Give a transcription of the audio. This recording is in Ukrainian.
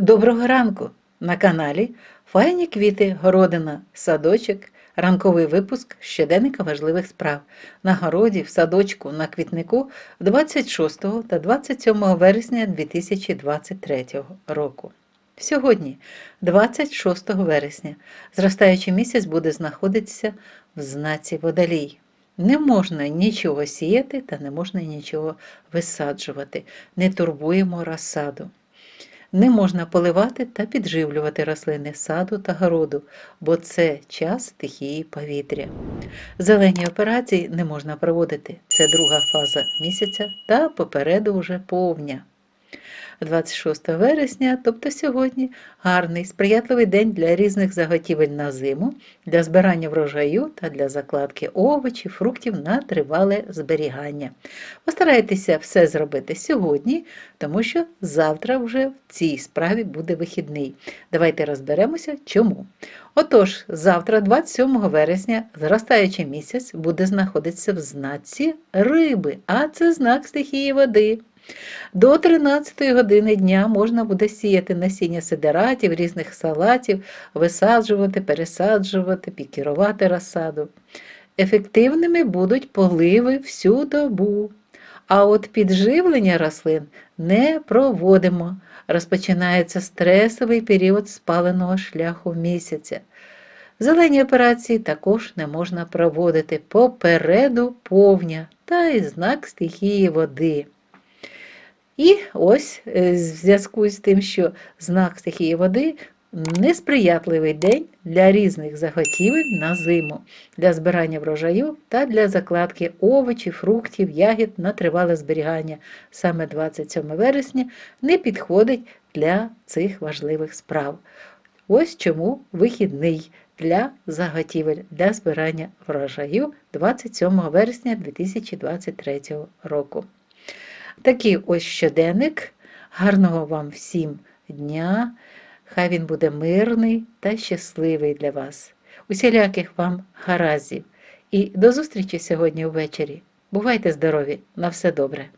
Доброго ранку! На каналі Файні квіти, городина, садочок, ранковий випуск щоденника важливих справ на городі, в садочку, на квітнику 26 та 27 вересня 2023 року. Сьогодні, 26 вересня, зростаючий місяць буде знаходитися в знаці водолій. Не можна нічого сіяти та не можна нічого висаджувати. Не турбуємо розсаду. Не можна поливати та підживлювати рослини саду та городу, бо це час стихії повітря. Зелені операції не можна проводити. Це друга фаза місяця та попереду вже повня. 26 вересня, тобто сьогодні, гарний, сприятливий день для різних заготівель на зиму, для збирання врожаю та для закладки овочів, фруктів на тривале зберігання. Постарайтеся все зробити сьогодні, тому що завтра вже в цій справі буде вихідний. Давайте розберемося, чому. Отож, завтра, 27 вересня, зростаючий місяць буде знаходитися в знаці риби, а це знак стихії води. До 13 години дня можна буде сіяти насіння сидератів, різних салатів, висаджувати, пересаджувати, пікірувати розсаду. Ефективними будуть поливи всю добу. А от підживлення рослин не проводимо. Розпочинається стресовий період спаленого шляху місяця. Зелені операції також не можна проводити попереду повня та й знак стихії води. І ось е, в зв'язку з тим, що знак стихії води несприятливий день для різних заготівель на зиму, для збирання врожаю та для закладки овочів, фруктів, ягід на тривале зберігання. Саме 27 вересня не підходить для цих важливих справ. Ось чому вихідний для заготівель для збирання врожаю 27 вересня 2023 року. Такий ось щоденник. Гарного вам всім дня! Хай він буде мирний та щасливий для вас. Усіляких вам гараздів. І до зустрічі сьогодні ввечері. Бувайте здорові! На все добре!